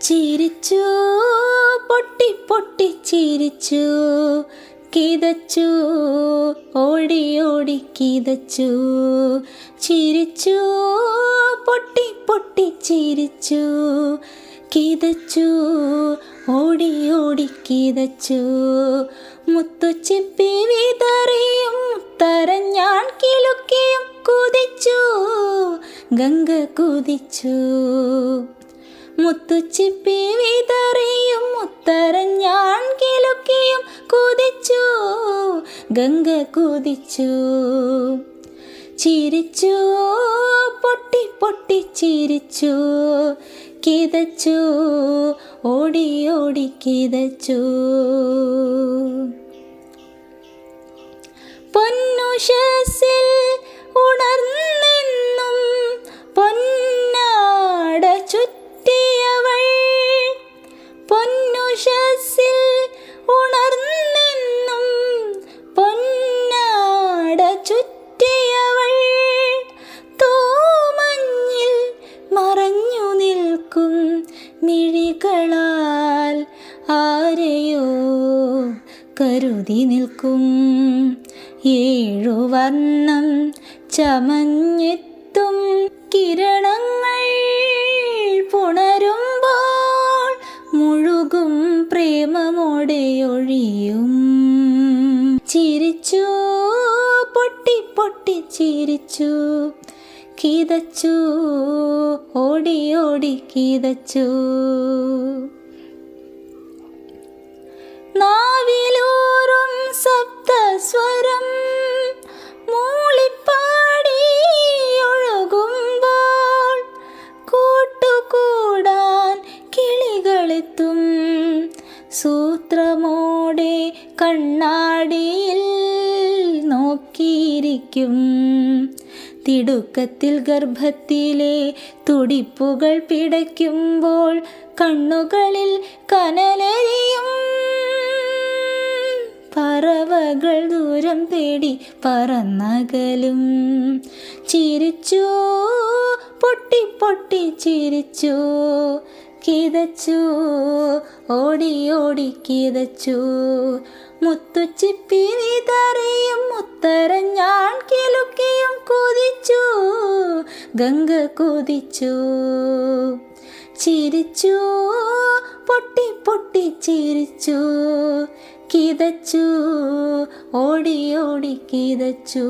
ചിരിച്ചു പൊട്ടി പൊട്ടി ചിരിച്ചു കിതച്ചു ഓടി ഓടി കിതച്ചു. ചിരിച്ചു പൊട്ടി പൊട്ടി ചിരിച്ചു കിതച്ചു ഓടി ഓടി കിതച്ചു. മുത്തുച്ചിപ്പി വിതറിയും തരഞ്ഞാൻ ഞാൻ കിലുക്കിയും കുതിച്ചു ഗംഗ കുതിച്ചു. മുത്തുച്ചിപ്പി വിതറിയും മുത്തരഞ്ഞാൺ കിലുക്കിയും കുതിച്ചു ഗംഗ കുതിച്ചു. ചിരിച്ചു പൊട്ടി പൊട്ടി ചിരിച്ചു കിതച്ചു ഓടി ഓടി കിതച്ചു. ചുറ്റിയവൾ തോമഞ്ഞിൽ മറഞ്ഞു നിൽക്കും മിഴികളാൽ ആരെയോ കരുതി നിൽക്കും. ഏഴു വർണം ചമഞ്ഞെത്തും കിരണങ്ങൾ പുണരുമ്പോൾ മുഴുകും പ്രേമമോടെ ഒഴിയും ചിരിച്ചു കീതച്ചു ഓടി ഓടി കീതച്ചു. നാവിലൂറും മൂളിപ്പാടി ഒഴുകുമ്പോൾ കൂട്ടുകൂടാൻ കിളികളെത്തും. സൂത്രമോടെ കണ്ണാടിയിൽ നോക്കിയിരിക്കും തിടുക്കത്തിൽ ഗർഭത്തിലെ തുടിപ്പുകൾ പിടയ്ക്കുമ്പോൾ കണ്ണുകളിൽ കനലരിയും. പറവകൾ ദൂരം തേടി പറന്നകലും. ചിരിച്ചു പൊട്ടി പൊട്ടി ചിരിച്ചു. കിതച്ചു ഓടി ഓടി കിതച്ചു. മുത്തുച്ചിപ്പിനി തറയും മുത്തരം ഞാൻ കിലുക്കിയും കുതിച്ചു ഗംഗ കുതിച്ചു. ചിരിച്ചു പൊട്ടി പൊട്ടി ചിരിച്ചു. കിതച്ചു ഓടി ഓടി കിതച്ചു.